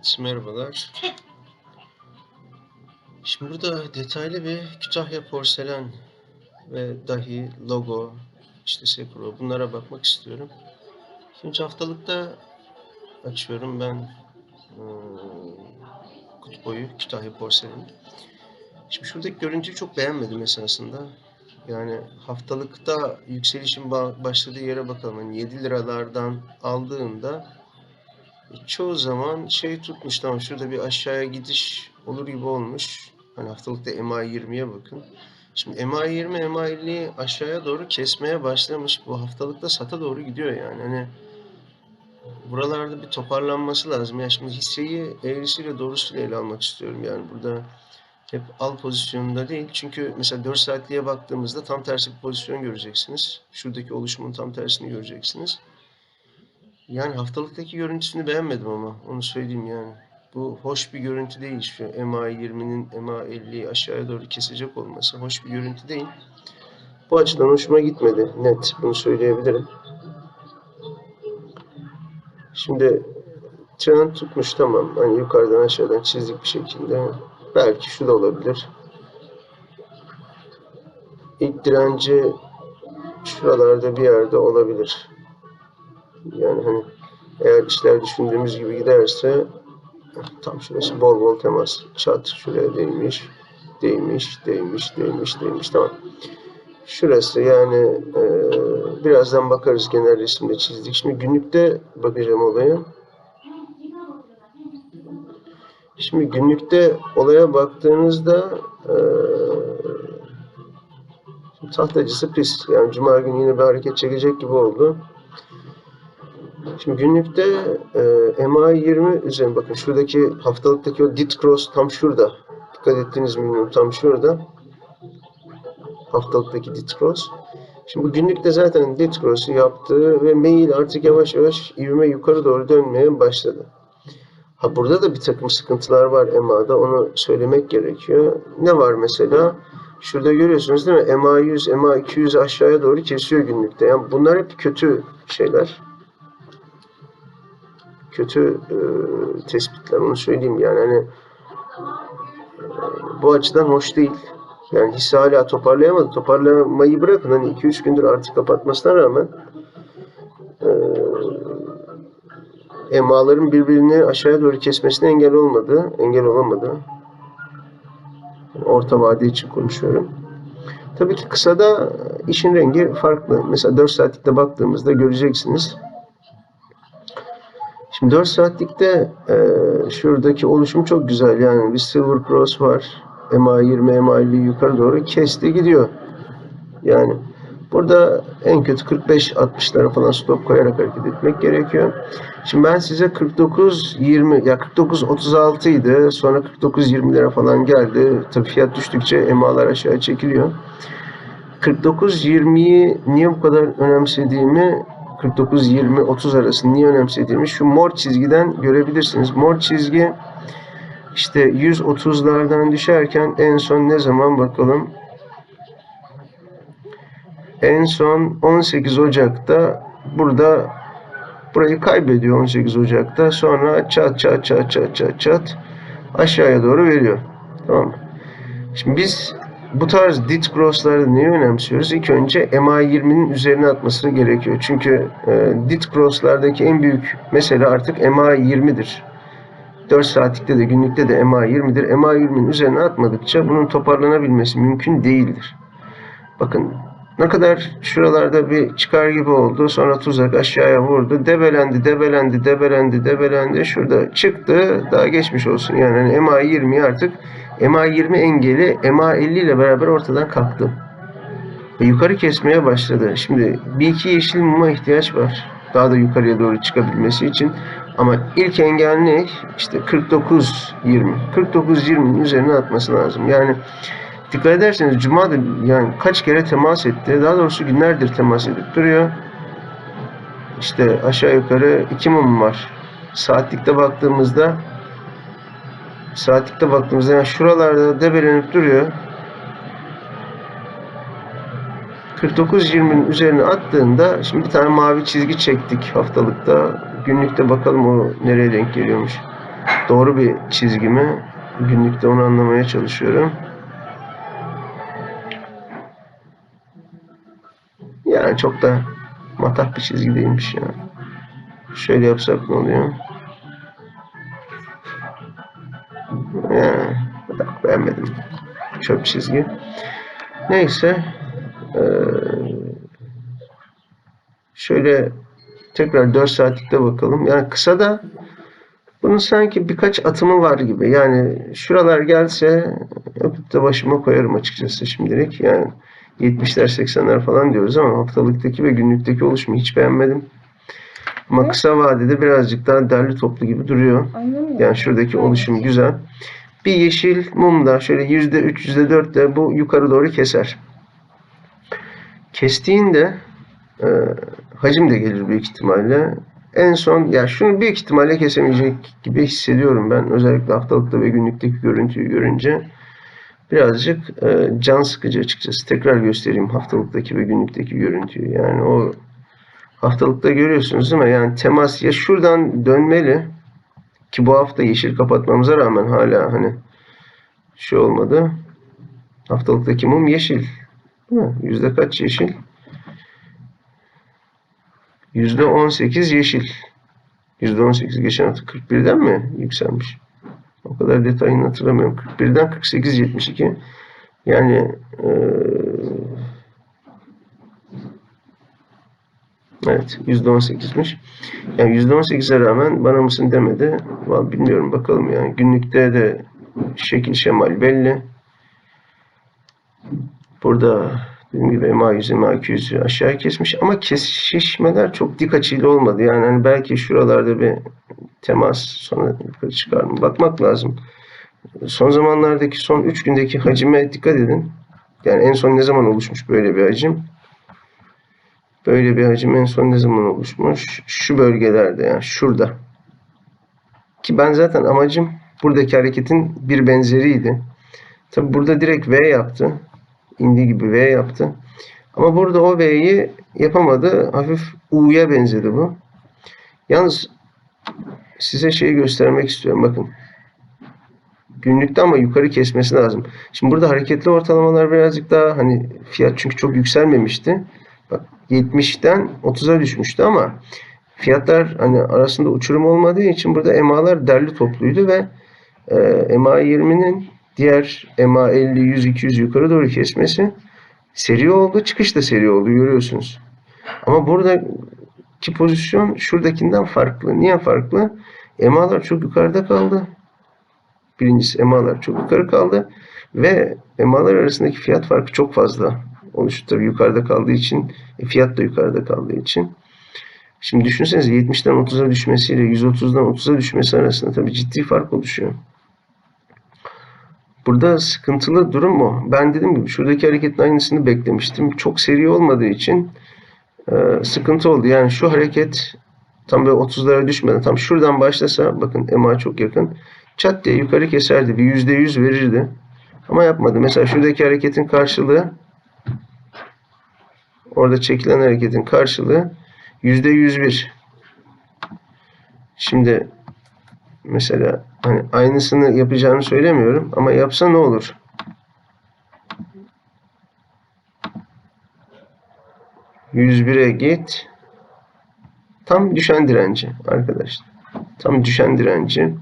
Evet, merhabalar. Şimdi burada detaylı bir Kütahya porselen ve dahi logo, işte Sekuro bunlara bakmak istiyorum. Şimdi haftalıkta açıyorum ben ıı, kutu boyu Kütahya porseleni. Şimdi şuradaki görüntüyü çok beğenmedim esasında. Yani haftalıkta yükselişin ba- başladığı yere bakalım. Hani 7 liralardan aldığında çoğu zaman şey tutmuş tamam şurada bir aşağıya gidiş olur gibi olmuş. Hani haftalıkta MA20'ye bakın. Şimdi MA20, MA50'yi aşağıya doğru kesmeye başlamış. Bu haftalıkta sata doğru gidiyor yani. Hani buralarda bir toparlanması lazım. Yani şimdi hisseyi eğrisiyle doğrusuyla ele almak istiyorum. Yani burada hep al pozisyonunda değil. Çünkü mesela 4 saatliğe baktığımızda tam tersi bir pozisyon göreceksiniz. Şuradaki oluşumun tam tersini göreceksiniz. Yani haftalıktaki görüntüsünü beğenmedim ama onu söyleyeyim yani. Bu hoş bir görüntü değil şu MA20'nin MA50'yi aşağıya doğru kesecek olması hoş bir görüntü değil. Bu açıdan hoşuma gitmedi net bunu söyleyebilirim. Şimdi trend tutmuş tamam hani yukarıdan aşağıdan çizdik bir şekilde. Belki şu da olabilir. İlk direnci şuralarda bir yerde olabilir. Yani hani eğer işler düşündüğümüz gibi giderse tam şurası bol bol temas. Çat şuraya değmiş. Değmiş, değmiş, değmiş, değmiş. Tamam. Şurası yani e, birazdan bakarız genel resimde çizdik. Şimdi günlükte bakacağım olaya. Şimdi günlükte olaya baktığınızda e, tahtacısı pis. Yani cuma günü yine bir hareket çekecek gibi oldu. Şimdi günlükte e, MA20 üzerine bakın şuradaki haftalıktaki o dit cross tam şurada. Dikkat ettiniz mi bilmiyorum tam şurada. Haftalıktaki dit cross. Şimdi bu günlükte zaten dit cross'u yaptı ve mail artık yavaş yavaş ivme yukarı doğru dönmeye başladı. Ha burada da bir takım sıkıntılar var EMA'da onu söylemek gerekiyor. Ne var mesela? Şurada görüyorsunuz değil mi? MA100, MA200 aşağıya doğru kesiyor günlükte. Yani bunlar hep kötü şeyler kötü e, tespitler onu söyleyeyim yani hani e, bu açıdan hoş değil. Yani hisse hala toparlayamadı. Toparlamayı bırakın hani 2-3 gündür artık kapatmasına rağmen e, emaların birbirini aşağıya doğru kesmesine engel olmadı. Engel olamadı. Orta vade için konuşuyorum. Tabii ki kısada işin rengi farklı. Mesela 4 saatlikte baktığımızda göreceksiniz. Şimdi 4 saatlikte e, şuradaki oluşum çok güzel. Yani bir Silver Cross var. MA20, MA50 yukarı doğru kesti gidiyor. Yani burada en kötü 45-60'lara falan stop koyarak hareket etmek gerekiyor. Şimdi ben size 49-20 ya 49-36 idi. Sonra 49-20'lere falan geldi. Tabii fiyat düştükçe MA'lar aşağı çekiliyor. 49-20'yi niye bu kadar önemsediğimi 49-20-30 arası niye önemsediğimi şu mor çizgiden görebilirsiniz. Mor çizgi işte 130'lardan düşerken en son ne zaman bakalım. En son 18 Ocak'ta burada burayı kaybediyor 18 Ocak'ta. Sonra çat çat çat çat çat çat aşağıya doğru veriyor. Tamam mı? Şimdi biz bu tarz dit cross'ları niye önemsiyoruz? İlk önce MA20'nin üzerine atması gerekiyor. Çünkü e, dit cross'lardaki en büyük mesele artık MA20'dir. 4 saatlikte de günlükte de MA20'dir. MA20'nin üzerine atmadıkça bunun toparlanabilmesi mümkün değildir. Bakın ne kadar şuralarda bir çıkar gibi oldu. Sonra tuzak aşağıya vurdu. Debelendi, debelendi, debelendi, debelendi. Şurada çıktı. Daha geçmiş olsun. Yani hani MA20 artık MA20 engeli MA50 ile beraber ortadan kalktı. Ve yukarı kesmeye başladı. Şimdi bir iki yeşil muma ihtiyaç var. Daha da yukarıya doğru çıkabilmesi için. Ama ilk engel ne? İşte 49-20. 49-20'nin üzerine atması lazım. Yani dikkat ederseniz Cuma da yani kaç kere temas etti. Daha doğrusu günlerdir temas edip duruyor. İşte aşağı yukarı iki mum var. Saatlikte baktığımızda saatlikte baktığımızda yani şuralarda debelenip duruyor. 49-20'nin üzerine attığında şimdi bir tane mavi çizgi çektik haftalıkta. Günlükte bakalım o nereye denk geliyormuş. doğru bir çizgi mi? Günlükte onu anlamaya çalışıyorum. Yani çok da matah bir çizgi değilmiş ya. Şöyle yapsak ne oluyor? Çöp çizgi. Neyse. Ee, şöyle tekrar 4 saatlikte bakalım. Yani kısa da bunun sanki birkaç atımı var gibi. Yani şuralar gelse öpüp de başıma koyarım açıkçası şimdilik. Yani 70'ler 80'ler falan diyoruz ama haftalıktaki ve günlükteki oluşumu hiç beğenmedim. Ama kısa vadede birazcık daha derli toplu gibi duruyor. Yani şuradaki oluşum güzel. Bir yeşil mum da şöyle %3, %4 de bu yukarı doğru keser. Kestiğinde e, hacim de gelir büyük ihtimalle. En son ya şunu büyük ihtimalle kesemeyecek gibi hissediyorum ben. Özellikle haftalıkta ve günlükteki görüntüyü görünce birazcık e, can sıkıcı açıkçası. Tekrar göstereyim haftalıktaki ve günlükteki görüntüyü. Yani o haftalıkta görüyorsunuz değil mi? Yani temas ya şuradan dönmeli ki bu hafta yeşil kapatmamıza rağmen hala hani şey olmadı. Haftalıktaki mum yeşil. Yüzde kaç yeşil? Yüzde 18 yeşil. Yüzde 18 geçen hafta 41'den mi yükselmiş? O kadar detayını hatırlamıyorum. 41'den 48-72. Yani eee Evet, %18'miş. Yani %18'e rağmen bana mısın demedi. Vallahi bilmiyorum bakalım yani. Günlükte de şekil şemal belli. Burada dediğim gibi MA100, MA200'ü aşağı kesmiş ama kesişmeler çok dik açıyla olmadı. Yani hani belki şuralarda bir temas sonra yukarı çıkar mı? Bakmak lazım. Son zamanlardaki son 3 gündeki hacime dikkat edin. Yani en son ne zaman oluşmuş böyle bir hacim? Böyle bir hacim en son ne zaman oluşmuş? Şu bölgelerde yani şurada. Ki ben zaten amacım buradaki hareketin bir benzeriydi. Tabi burada direkt V yaptı. İndi gibi V yaptı. Ama burada o V'yi yapamadı. Hafif U'ya benzedi bu. Yalnız size şeyi göstermek istiyorum. Bakın. Günlükte ama yukarı kesmesi lazım. Şimdi burada hareketli ortalamalar birazcık daha hani fiyat çünkü çok yükselmemişti. Bak 70'ten 30'a düşmüştü ama fiyatlar hani arasında uçurum olmadığı için burada EMA'lar derli topluydu ve e, EMA 20'nin diğer EMA 50, 100, 200 yukarı doğru kesmesi seri oldu. Çıkış da seri oldu görüyorsunuz. Ama buradaki pozisyon şuradakinden farklı. Niye farklı? EMA'lar çok yukarıda kaldı. Birincisi EMA'lar çok yukarı kaldı ve EMA'lar arasındaki fiyat farkı çok fazla oluştu. Tabii yukarıda kaldığı için, e, fiyat da yukarıda kaldığı için. Şimdi düşünsenize 70'den 30'a düşmesiyle 130'dan 30'a düşmesi arasında tabii ciddi fark oluşuyor. Burada sıkıntılı durum mu? Ben dediğim gibi şuradaki hareketin aynısını beklemiştim. Çok seri olmadığı için e, sıkıntı oldu. Yani şu hareket tam böyle 30'lara düşmeden tam şuradan başlasa bakın EMA çok yakın. Çat diye yukarı keserdi. Bir %100 verirdi. Ama yapmadı. Mesela şuradaki hareketin karşılığı orada çekilen hareketin karşılığı %101. Şimdi mesela hani aynısını yapacağını söylemiyorum ama yapsa ne olur? %101'e git. Tam düşen direnci arkadaşlar. Tam düşen direnci.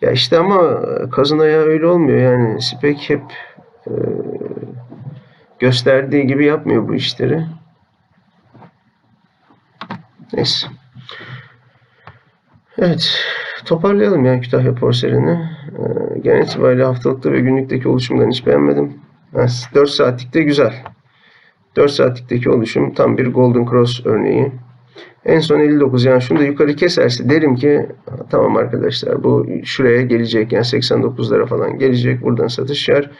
Ya işte ama kazın ayağı öyle olmuyor yani. Spek hep e, gösterdiği gibi yapmıyor bu işleri. Neyse. Evet. Toparlayalım ya Kütahya porseleni. Ee, genel itibariyle haftalıkta ve günlükteki oluşumdan hiç beğenmedim. Yani 4 saatlikte güzel. 4 saatlikteki oluşum tam bir Golden Cross örneği. En son 59 yani şunu da yukarı keserse derim ki tamam arkadaşlar bu şuraya gelecek yani 89'lara falan gelecek buradan satış yer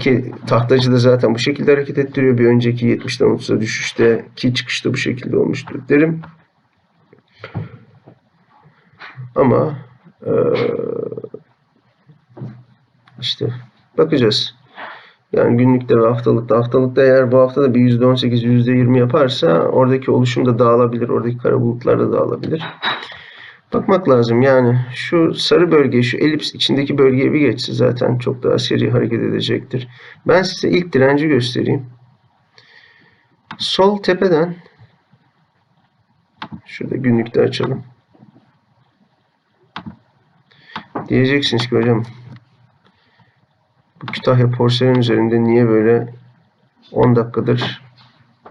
ki tahtacı da zaten bu şekilde hareket ettiriyor bir önceki 70'den 30'a düşüşte ki çıkışta bu şekilde olmuştur derim. Ama eee, işte bakacağız. Yani günlükte ve haftalıkta. Haftalıkta eğer bu hafta da bir %18, %20 yaparsa oradaki oluşum da dağılabilir. Oradaki kara bulutlar da dağılabilir. Bakmak lazım yani şu sarı bölge, şu elips içindeki bölgeye bir geçse zaten çok daha seri hareket edecektir. Ben size ilk direnci göstereyim. Sol tepeden şurada günlükte açalım. Diyeceksiniz ki hocam bu Kütahya porselen üzerinde niye böyle 10 dakikadır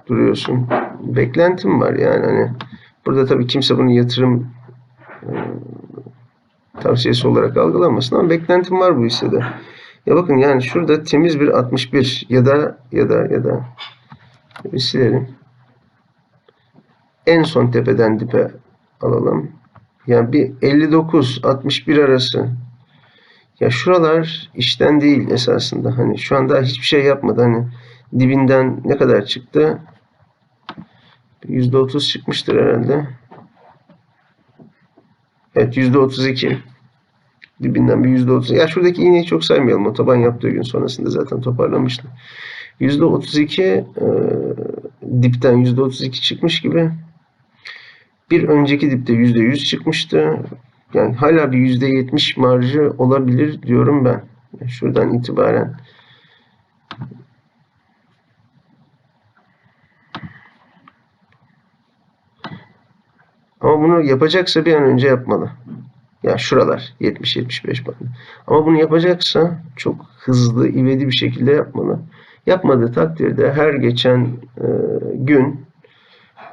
duruyorsun? Beklentim var yani hani burada tabii kimse bunu yatırım tavsiyesi olarak algılamasın ama beklentim var bu hissede. Ya bakın yani şurada temiz bir 61 ya da ya da ya da bir silelim. En son tepeden dipe alalım. Yani bir 59-61 arası. Ya şuralar işten değil esasında. Hani şu anda hiçbir şey yapmadı. Hani dibinden ne kadar çıktı? %30 çıkmıştır herhalde. Evet %32. Dibinden bir %30. Ya şuradaki iğneyi çok saymayalım. O taban yaptığı gün sonrasında zaten toparlamıştı. %32 e, dipten %32 çıkmış gibi. Bir önceki dipte %100 çıkmıştı. Yani hala bir %70 marjı olabilir diyorum ben. Şuradan itibaren. Ama bunu yapacaksa bir an önce yapmalı. Ya şuralar 70-75 bakın. Ama bunu yapacaksa çok hızlı, ivedi bir şekilde yapmalı. Yapmadığı takdirde her geçen e, gün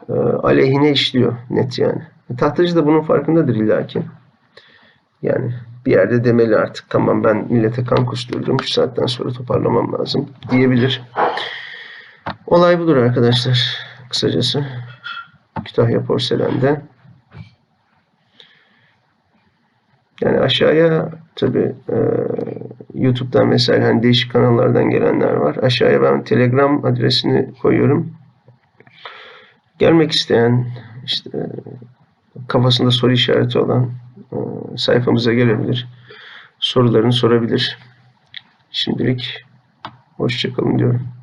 e, aleyhine işliyor net yani. Tahtacı da bunun farkındadır illaki. Yani bir yerde demeli artık tamam ben millete kan kusturdum şu saatten sonra toparlamam lazım diyebilir. Olay budur arkadaşlar. Kısacası Kütahya Porselen'de. Yani aşağıya tabi e, YouTube'dan vesaire hani değişik kanallardan gelenler var. Aşağıya ben Telegram adresini koyuyorum. Gelmek isteyen işte kafasında soru işareti olan e, sayfamıza gelebilir. Sorularını sorabilir. Şimdilik hoşçakalın diyorum.